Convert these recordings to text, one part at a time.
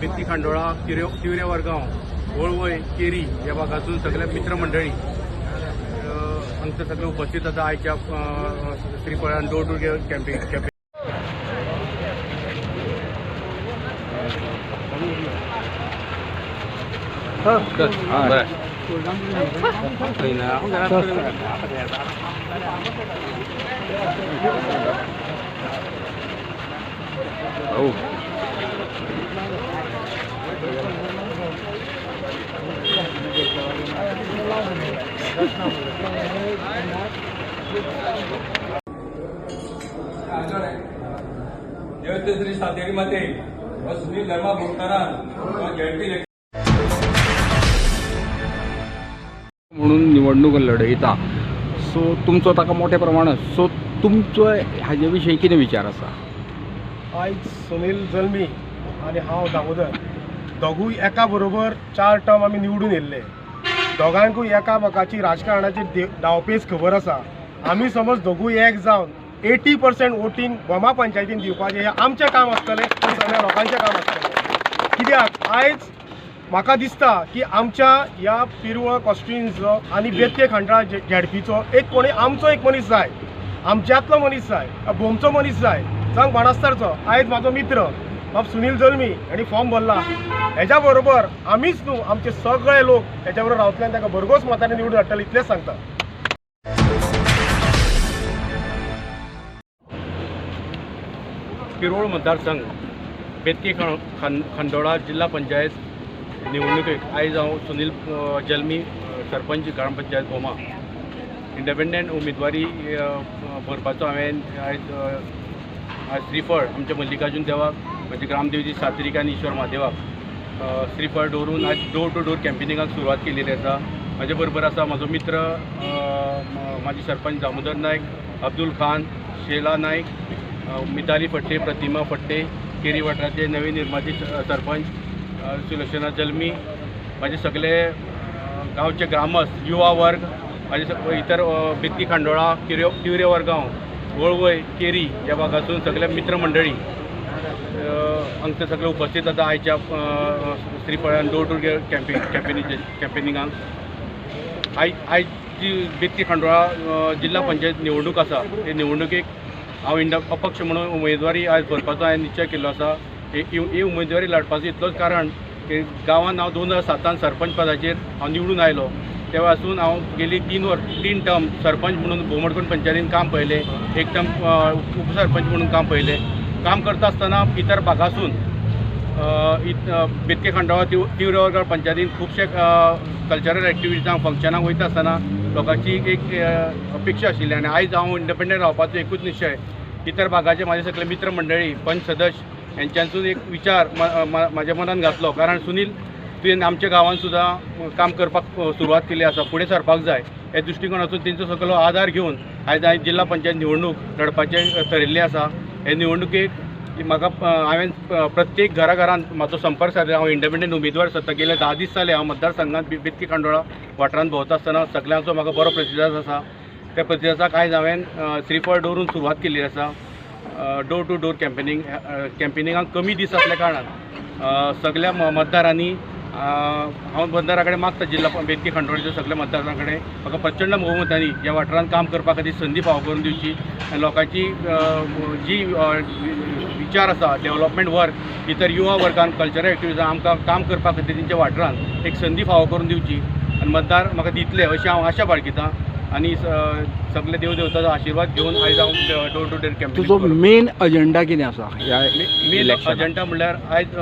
बेत्ती खांडोळा किरे तिवरे वरगाव वळवय केरी या भागातून सगळ्या मित्रमंडळी अ, हांगसर सगळे उपस्थित आसा आयच्या अ, श्रीफळान door to door campaign campaign Oh. Shri Sateri माते व सुनील धर्मा भोगतारान व जयंती म्हणून निवडणूक लढयता सो तुमचो ताका मोठ्या प्रमाणात? सो तुमचो हाजे विशयी कितें विचार आसा आयज सुनील जल्मी आनी हांव दामोदर दोगूय एका बरोबर चार टर्म आमी निवडून येयल्ले दोगांकूय एकामेकाची राजकारणाची डावपेच खबर आसा आमी समज दोगूय एक जावन एटी पर्सेंट वोटींग बोमा पंचायतीन दिवपाचें हें आमचें काम आसतलें आनी सगळ्या लोकांचें काम आसतलें कित्याक? आयज म्हाका दिसता की आमच्या ह्या पिरवळ कॉन्स्टिट्युएन्सीचो आनी बेतके खंडाळा झेडपीचो एक कोणी आमचो एक मनीस जाय आमच्यातलो मनीस जाय भोमचो मनीस जाय जावं बाणास्तारचो आयज म्हाजो मित्र बाब सुनील जल्मी हांणी फॉर्म भरला. हेज्या बरोबर आमीच न्हू आमचे सगळे लोक हेच्या बरोबर रावतल्यान ताका भरघोस मतांनी निवडून हाडटले इतलेंच सांगता पिरोळ मतदारसंघ बेतकी खं खं खंडोळा जिल्हा पंचायत निवडणुकेक आयज हांव सुनील जल्मी सरपंच ग्रामपंचायत गोमा. इंडिपेंडंट उमेदवारी भरपाचो हांवें आयज आयज श्रीफळ आमच्या मल्लिकार्जून देवाक म्हणजे ग्रामदेवजी सात्विक आनी ईश्वर महादेवाक श्रीफळ दवरून आज डोर टू डोर कॅम्पेनिंगाक सुरवात केलेली आसा. म्हजे बरोबर आसा म्हाजो मित्र माजी सरपंच दामोदर नायक अब्दुल खान शेला नायक मिताली फट्टे प्रतिमा फट्टे केरी वाठाराचे नवीन निर्माते सरपंच सुलक्षणा जल्मी माझे सगळे गावचे गांवचे ग्रामस्थ युवा वर्ग माझे इतर अ, खांडोळा किरे तिवरे वर्गांव वळवय केरी या भागातून सगळ्या मित्रमंडळी अ, हांगसर सगळे उपस्थित जाता आयच्या श्रीफळान डोर टू डोर कॅम्पे कॅम्पेनी कॅम्पेनिंगाक आय आयज जी बेत्ती खांडोळा जिल्हा पंचायत निवडणूक आसा हे निवडणुकेक हांव इंड अपक्ष म्हणून उमेदवारी आयज भरपाचो हांवें निश्चय केल्लो आसा. ही उमेदवारी लाडपाचो इतलोच कारण की गांवांत हांव दोन हजार सातान सरपंच पदाचेर हांव निवडून आयलो. तेव्हा पासून हांव गेली तीन वर तीन टर्म सरपंच म्हणून भोमडकोण पंचायतीन काम पळयलें एक टर्म उपसरपंच म्हणून काम पळयलें काम करता आसतना इतर भागासून इत- बेतके खंडाळा तिव तिवरे पंचायतीन खुबशे कल्चरल एक्टिविटीजांक फंक्शनाक वयता आसतना लोकांची एक अपेक्षा आशिल्ली आनी आयज हांव इंडिपेंडंट रावपाचो एकूच निश्चय इतर भागाचे म्हाजे सगळे मित्र मंडळी पंच सदस्य यांच्यासून एक विचार म्हाज्या मनान घातलो कारण सुनील तुवें आमच्या गांवांत सुद्दां काम करपाक सुरवात केली आसा फुडें सरपाक जाय. हे दृश्टिकोनातून तेंचो सगळो आदार घेवन आयज हांवें जिल्हा पंचायत निवडणूक लडपाचें ठरिल्लें आसा हे निवडणुकेक की म्हाका हांवें प्रत्येक घरा घरांत म्हाजो संपर्क सादला हांव इंडिपेंडंट उमेदवार सत्ता गेले धा दीस जाले हांव मतदारसंघात बी- बेतकी खांडोळा वाठारांत भोंवता आसतना सगळ्यांचो म्हाका बरो प्रतिसाद आसा त्या प्रतिसादाक आयज हांवें श्रीफळ डोरून सुरवात केल्ली आसा डोर टू डोर कॅम्पेनिंग कॅम्पेनिंगाक कमी दीस आसल्या कारणान सगल्या सगळ्या मतदारांनी हांव मतदारा कडेन मागता जिल्हा बेतकी खंडोळेच्या सगळ्या मतदारां कडेन म्हाका प्रचंड भोवमतांनी ह्या वाठारांत काम करपा खातीर संदी फावो करून दिवची. आनी लोकांची जी विचार आसा डेव्हलपमेंट वर्क इतर युवा वर्गान कल्चरल एक्टिविटीजां आमकां काम करपा खातीर तेंच्या वाठारांत एक संदी फावो करून दिवची. आनी मतदार म्हाका दितले अशी हांव आशा बाळगितां. आनी सगळे देव देवताचो आशिर्वाद घेवन आयज हांव डोर टू डोर तुजो कॅम्पेन मेन अजेंडा कितें आसा मेन? अजेंडा म्हणल्यार आयज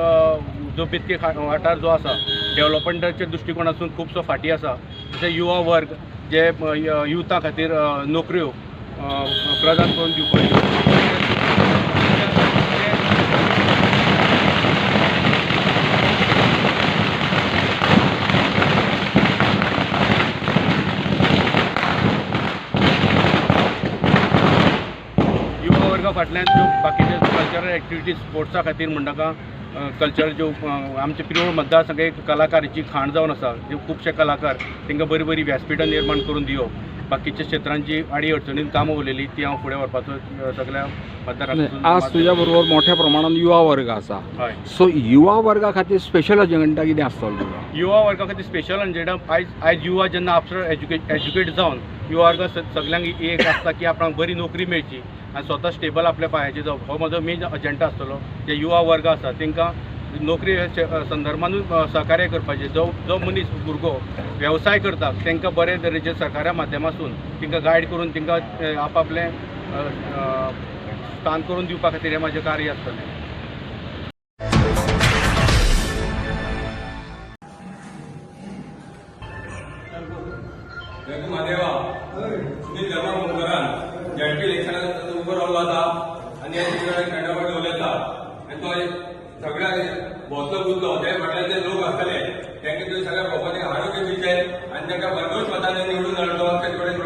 जो बेतके खा- वाठार जो आसा डेव्हलपमेंटाच्या दृश्टिकोनातून खुबसो फाटी आसा. जशे युवा वर्ग जे युथा खातीर नोकऱ्यो प्रदान करून दिवपाच्यो युवा वर्गा फाटल्यान ज्यो बाकीचे कल्चरल एक्टिविटीज स्पोर्ट्सा खातीर म्हणटाका कल्चर ज्यो आमचे पिरोळ मतदारसंघ एक कलाकारांची खाण जावन आसा ज्यो खुबशे कलाकार तांकां बरी बरी व्यासपिठां निर्माण करून दिवप बाकीच्या क्षेत्रांची आडी अडचणीन कामां उरलेली ती हांव फुडें व्हरपाचो सगळ्या मतदारांक आज तुज्या बरोबर मोठ्या प्रमाणात युवा वर्ग आसा हय. सो युवा वर्गा खातीर स्पेशल अजेंडा कितें आसतलो युवा वर्गा खातीर स्पेशल अजेंडा आयज आयज युवा जेन्ना आफ्टर एज्युकेट एज्युकेट जावन युवा वर्ग स- सगल्यांक ही एक आसता की आपणाक बरी नोकरी मेळची आनी स्वता स्टेबल आपल्या पांयाचेर जावप हो म्हजो मेन अजेंडा आसतलो जे युवा वर्ग आसा तांकां नोकरी संदर्भानूय सहकार्य करपाचें जो जो मनीस भुरगो वेवसाय करता तांकां बरे तरेचे सहकार्या माध्यमासून तांकां गायड करून तांकां अ, आपआपलें स्थान करून दिवपा खातीर हें म्हाजें कार्य आसतलें महादेवा सुनील धर्मा मुंबरान झेडपी इलेक्शनात उबो रावलो आसा आनी हे सगळे खंडापट उलयता आनी तो सगळ्या भोवतलो बुदलो लोक आसतले त्यांनी तुवें सगळ्या भोवपाक हाडू दिवचे आनी त्यांना भरपूर मतांनी निवडून हाडलो ते कडेन